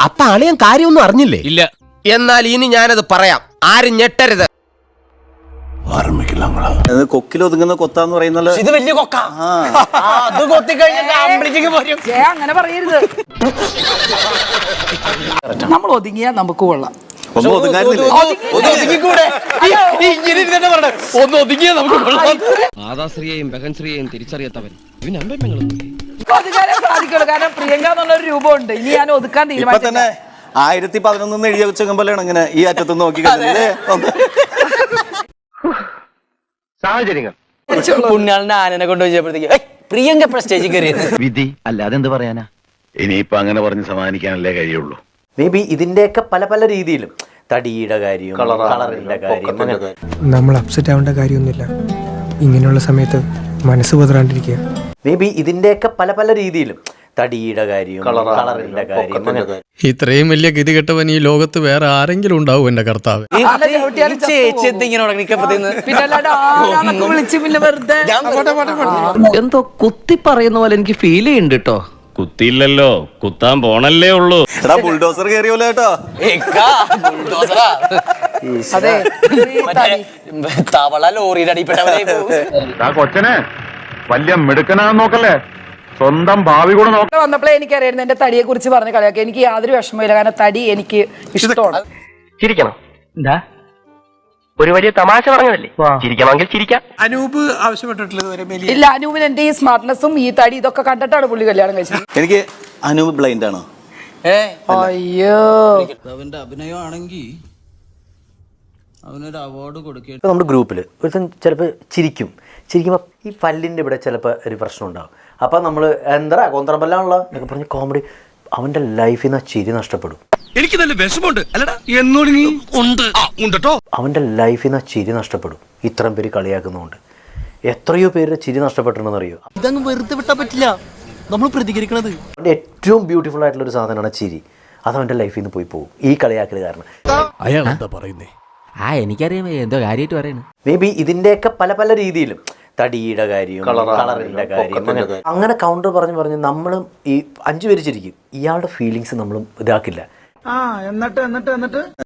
അപ്പൊ അളിയൻ കാര്യമൊന്നും അറിഞ്ഞില്ലേ? ഇല്ല. എന്നാൽ ഇനി ഞാനത് പറയാം. ആരും ഞെട്ടരുത്. അത് കൊക്കിൽ ഒതുങ്ങുന്ന കൊത്താന്ന് പറയുന്നത് ഇത് വലിയ കൊക്ക. അത് കൊത്തി കഴിഞ്ഞാൽ അങ്ങനെ പറയരുത്. നമ്മൾ ഒതുങ്ങിയാൽ നമുക്ക് കൊള്ളാം. ഒന്നും ഒതുങ്ങാനില്ലേ ഒന്ന് ഒതുങ്ങിയാ നമുക്ക് മാതാശ്രീയെയും ബഹൻശ്രീയെയും തിരിച്ചറിയാത്തവൻ. ഇവന് അമ്പലങ്ങളൊന്നും ഒതുക്കാനേ സാധിക്കുള്ളൂ. കാരണം പ്രിയങ്ക എന്നുള്ളൊരു രൂപമുണ്ട്. ഇനി ഞാൻ ഒതുക്കാൻ ഇപ്പൊ തന്നെ ആയിരത്തി എഴുതിയ ഇങ്ങനെ ഈ അറ്റത്ത് നോക്കി സാഹചര്യങ്ങൾ. പുണ്യാളിന്റെ ആനനെ കൊണ്ട് "ഏയ്, പ്രിയങ്ക സ്റ്റേജിൽ വിധി അല്ലാതെ എന്ത് പറയാനാ? ഇനിയിപ്പോ അങ്ങനെ പറഞ്ഞ് സമാധാനിക്കാനല്ലേ കഴിയുള്ളൂ. മേ ബി ഇതിന്റെയൊക്കെ പല പല രീതിയിലും. തടിയുടെ കാര്യം കളറിന്റെ കാര്യം അങ്ങനെ നമ്മൾ അപ്സെറ്റ് ആവേണ്ട കാര്യമൊന്നുമില്ല. ഇങ്ങനെയുള്ള സമയത്ത് മനസ്സ് പതറാണ്ടിരിക്കുക. മേ ബി ഇതിന്റെയൊക്കെ പല പല രീതിയിലും. തടിയുടെ കാര്യം കളറിന്റെ കാര്യം അങ്ങനെ. ഇത്രയും വലിയ ഗതി കെട്ടവൻ ഈ ലോകത്ത് വേറെ ആരെങ്കിലും ഉണ്ടാവും എന്റെ കർത്താവ്. എന്തോ കുത്തി പറയുന്ന പോലെ എനിക്ക് ഫീൽ ചെയ്യുന്നുണ്ട് കേട്ടോ കുത്തിയില്ലല്ലോ കുത്താൻ പോണല്ലേ ഉള്ളൂ. എടാ ബുൾഡോസർ കയറിയോല്ലോ കേട്ടോ അതെ. തവള ലോറിയുടെ അടിപ്പെട്ടവരെ കൊച്ചനെ വലിയ മിടുക്കനാ നോക്കല്ലേ? സ്വന്തം ഭാവി കൂടെ നോക്ക വന്നപ്പോഴേ എനിക്കറിയായിരുന്നു എന്റെ തടിയെ കുറിച്ച് പറഞ്ഞ കളിയാക്കി. എനിക്ക് യാതൊരു വിഷമമില്ല കാരണം തടി എനിക്ക് ഇഷ്ടമാണ്. ചിരിക്കണം. എന്താ? ഒരു വലിയ തമാശ പറഞ്ഞതല്ലേ? ചിരിക്കണമെങ്കിൽ ചിരിക്കാം. അനൂപ് ആവശ്യപ്പെട്ടിട്ടുള്ളത് ഇല്ല അനൂപിന് എന്റെ ഈ സ്മാർട്ട്നെസ്സും ഈ തടി ഇതൊക്കെ കണ്ടിട്ടാണ് പുള്ളി കല്യാണം കഴിച്ചത്. എനിക്ക് അനൂപ് ബ്ലൈൻഡ് ആണോ? അയ്യോ. അവന്റെ അഭിനയമാണെങ്കിൽ അവനൊരു അവാർഡ് കൊടുക്കുക നമ്മുടെ ഗ്രൂപ്പിൽ ഒരുത്തൻ ചിലപ്പോൾ ചിരിക്കും. ചിരിക്കുമ്പോൾ ഈ പല്ലിന്റെ ഇവിടെ ചിലപ്പോൾ ഒരു പ്രശ്നം ഉണ്ടാവും. അപ്പം നമ്മൾ എന്താ കൊന്തറമ്പല്ലാണല്ലോ എന്നൊക്കെ പറഞ്ഞ് കോമഡി അവന്റെ ലൈഫിൽ നിന്ന് ആ ചിരി നഷ്ടപ്പെടും. എനിക്ക് നല്ല വിഷമുണ്ട് അല്ലടാ. എന്നോട് നീ? ഉണ്ട്. ഉണ്ടോ അവന്റെ ലൈഫിൽ നിന്ന് ചിരി നഷ്ടപ്പെടും. ഇത്രയും പേര് കളിയാക്കുന്നതുകൊണ്ട്. എത്രയോ പേര് ചിരി നഷ്ടപ്പെട്ടിട്ടുണ്ടെന്ന് അറിയോ? ഇതങ്ങ് വെറുതെ വിട്ടാ പറ്റില്ല. നമ്മൾ പ്രതികരിക്കണത്. അവന്റെ ഏറ്റവും ബ്യൂട്ടിഫുൾ ആയിട്ടുള്ള ഒരു സാധനമാണ് ചിരി. അത് അവന്റെ ലൈഫിൽ നിന്ന് പോയി പോകും. ഈ കളിയാക്കൽ കാരണം. അയാൾ എന്താ പറയുന്നേ? ആ എനിക്കറിയാം. എന്തോ കാര്യമായിട്ട് പറയുന്നത് മേ ബി ഇതിന്റെയൊക്കെ പല പല രീതിയിലും. തടിയുടെ കാര്യം കളറിന്റെ കാര്യം അങ്ങനെ അങ്ങനെ കൗണ്ടർ പറഞ്ഞു പറഞ്ഞ് നമ്മളും ഈ അഞ്ചു പേര് ചിരിക്കും. ഇയാളുടെ ഫീലിങ്സ് നമ്മളും ഇതാക്കില്ല. ആ എന്നിട്ട് എന്നിട്ട് എന്നിട്ട്.